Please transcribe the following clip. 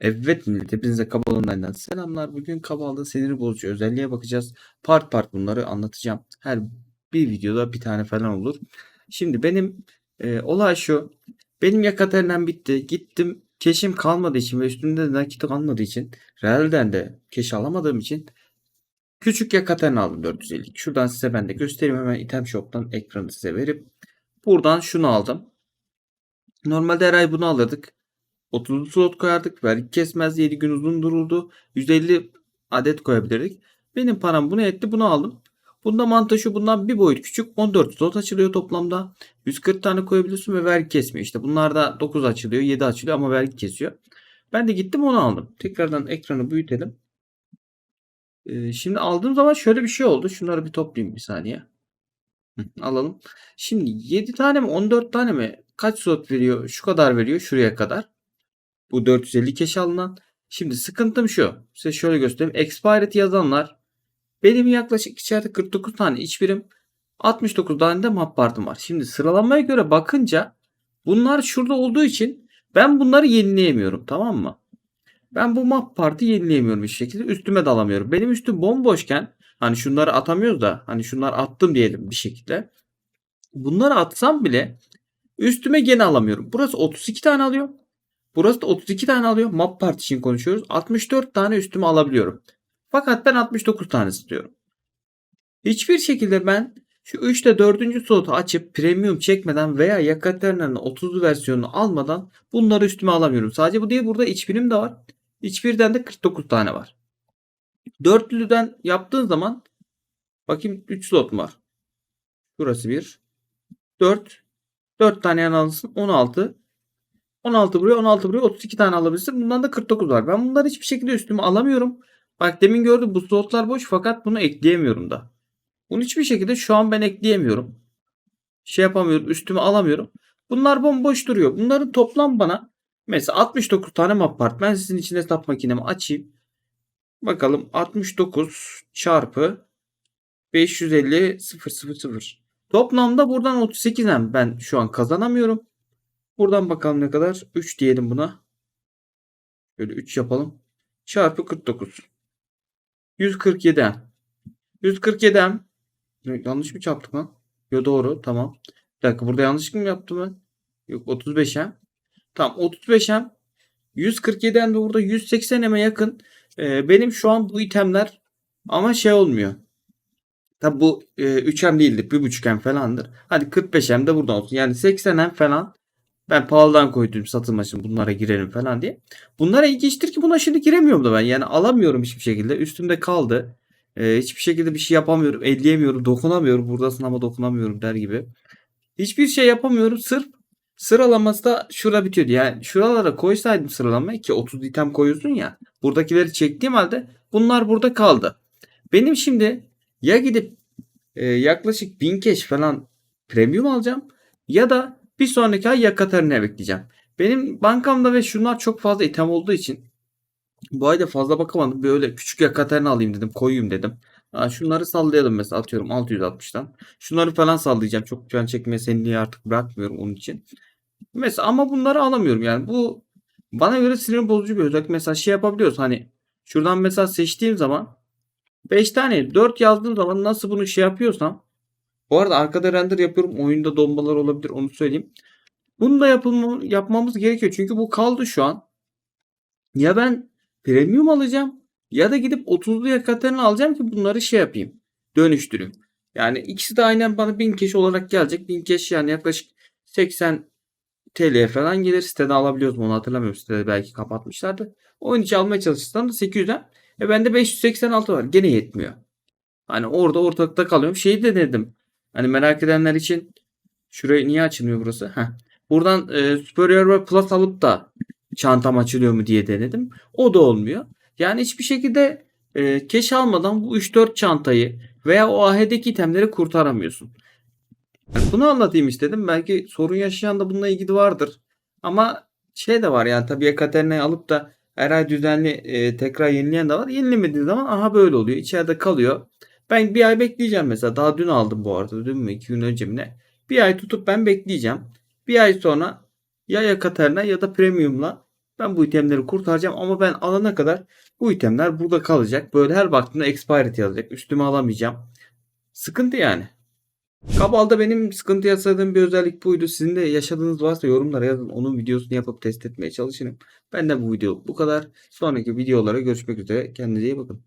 Evet millet hepinize Kabalon'dan selamlar. Bugün Kabal'da sinir bozucu özelliğe bakacağız. Part part bunları anlatacağım. Her bir videoda bir tane falan olur. Şimdi benim e, olay şu. Benim Yakateri'den bitti. Gittim keşim kalmadığı için ve üstümde de nakit kalmadığı için Real'den de keş alamadığım için küçük Yakaterini aldım 450. Şuradan size ben de göstereyim hemen item shop'tan ekranı size verip buradan şunu aldım. Normalde her ay bunu alırdık. 30 slot koyardık. Vergi kesmez 7 gün uzun dururdu. 150 adet koyabilirdik. Benim param bunu etti bunu aldım. Bunda mantı şu bundan bir boyut küçük 14 slot açılıyor toplamda. 140 tane koyabiliyorsun ve vergi kesmiyor. İşte bunlarda 9 açılıyor 7 açılıyor ama vergi kesiyor. Ben de gittim onu aldım. Tekrardan ekranı büyütelim. Ee, şimdi aldığım zaman şöyle bir şey oldu. Şunları bir toplayayım bir saniye. Alalım. Şimdi 7 tane mi 14 tane mi kaç slot veriyor? Şu kadar veriyor şuraya kadar. Bu 450 keş alınan. Şimdi sıkıntım şu. Size şöyle göstereyim. Expired yazanlar benim yaklaşık içeride 49 tane iç birim 69 tane de map partım var. Şimdi sıralamaya göre bakınca bunlar şurada olduğu için ben bunları yenileyemiyorum tamam mı? Ben bu map parti yenileyemiyorum bir şekilde. Üstüme de alamıyorum. Benim üstüm bomboşken hani şunları atamıyoruz da hani şunları attım diyelim bir şekilde. Bunları atsam bile üstüme gene alamıyorum. Burası 32 tane alıyor. Burası da 32 tane alıyor. Map part konuşuyoruz. 64 tane üstüme alabiliyorum. Fakat ben 69 tane istiyorum. Hiçbir şekilde ben şu 3 ile 4. slotu açıp premium çekmeden veya Yekaterina'nın 30'lu versiyonunu almadan bunları üstüme alamıyorum. Sadece bu değil burada iç birim de var. İç birden de 49 tane var. Dörtlüden yaptığın zaman bakayım 3 slot var? Burası 1. 4. 4 tane yan alırsın. 16. 16 buraya 16 buraya 32 tane alabilirsin. Bundan da 49 var. Ben bunları hiçbir şekilde üstüme alamıyorum. Bak demin gördüm bu slotlar boş fakat bunu ekleyemiyorum da. Bunu hiçbir şekilde şu an ben ekleyemiyorum. Şey yapamıyorum üstüme alamıyorum. Bunlar bomboş duruyor. Bunların toplam bana mesela 69 tane map part. Ben sizin için hesap makinemi açayım. Bakalım 69 çarpı 550 000. Toplamda buradan 38'den ben şu an kazanamıyorum. Buradan bakalım ne kadar. 3 diyelim buna. Böyle 3 yapalım. Çarpı 49. 147 147 Yanlış mı çarptık lan? Yo doğru tamam. Bir dakika burada yanlış mı yaptım ben? Yok 35 hem. Tamam 35 hem. 147 hem de burada 180 heme yakın. Ee, benim şu an bu itemler ama şey olmuyor. Tabi bu e, 3 hem değildir. 1.5 hem falandır. Hadi 45 hem de buradan olsun. Yani 80 hem falan ben pahalıdan koydum satılma için bunlara girelim falan diye. Bunlara ilginçtir ki buna şimdi giremiyorum da ben. Yani alamıyorum hiçbir şekilde. Üstümde kaldı. Ee, hiçbir şekilde bir şey yapamıyorum. Elleyemiyorum. Dokunamıyorum. Buradasın ama dokunamıyorum der gibi. Hiçbir şey yapamıyorum. Sırf sıralaması da şura bitiyordu. Yani şuralara koysaydım sıralamayı ki 30 item koyuyorsun ya. Buradakileri çektiğim halde bunlar burada kaldı. Benim şimdi ya gidip e, yaklaşık 1000 keş falan premium alacağım ya da bir sonraki ay Yakateri'ne bekleyeceğim. Benim bankamda ve şunlar çok fazla item olduğu için bu ayda fazla bakamadım. Böyle küçük Yakaterini alayım dedim. Koyayım dedim. Şunları sallayalım mesela atıyorum 660'tan. Şunları falan sallayacağım. Çok can çekmeye senliği artık bırakmıyorum onun için. Mesela ama bunları alamıyorum yani. Bu bana göre sinir bozucu bir özellik. Mesela şey yapabiliyoruz hani şuradan mesela seçtiğim zaman 5 tane 4 yazdığım zaman nasıl bunu şey yapıyorsam bu arada arkada render yapıyorum. Oyunda donmalar olabilir onu söyleyeyim. Bunu da yapılma, yapmamız gerekiyor. Çünkü bu kaldı şu an. Ya ben premium alacağım ya da gidip 30'lu yakatlarını alacağım ki bunları şey yapayım. Dönüştüreyim. Yani ikisi de aynen bana 1000 keş olarak gelecek. 1000 keş yani yaklaşık 80 TL falan gelir. Sitede alabiliyoruz mu onu hatırlamıyorum. Sitede belki kapatmışlardı. Oyun içi almaya çalışırsam da 800'den. E bende 586 var. Gene yetmiyor. Hani orada ortalıkta kalıyorum. Şeyi de dedim. Hani merak edenler için şurayı niye açılmıyor burası? Heh. Buradan e, Superior ve Plus alıp da çantam açılıyor mu diye denedim. O da olmuyor. Yani hiçbir şekilde e, keş almadan bu 3-4 çantayı veya o ahedeki itemleri kurtaramıyorsun. Yani bunu anlatayım istedim. Belki sorun yaşayan da bununla ilgili vardır. Ama şey de var yani tabii Ekaterina'yı alıp da her ay düzenli e, tekrar yenileyen de var. Yenilemediği zaman aha böyle oluyor. İçeride kalıyor. Ben bir ay bekleyeceğim mesela. Daha dün aldım bu arada. Dün mü? iki gün önce mi ne? Bir ay tutup ben bekleyeceğim. Bir ay sonra ya Yakaterina ya da Premium'la Ben bu itemleri kurtaracağım ama ben alana kadar bu itemler burada kalacak. Böyle her baktığımda expired yazacak. Üstüme alamayacağım. Sıkıntı yani. Kabal'da benim sıkıntı yaşadığım bir özellik buydu. Sizin de yaşadığınız varsa yorumlara yazın. Onun videosunu yapıp test etmeye çalışırım. Ben de bu video bu kadar. Sonraki videolara görüşmek üzere. Kendinize iyi bakın.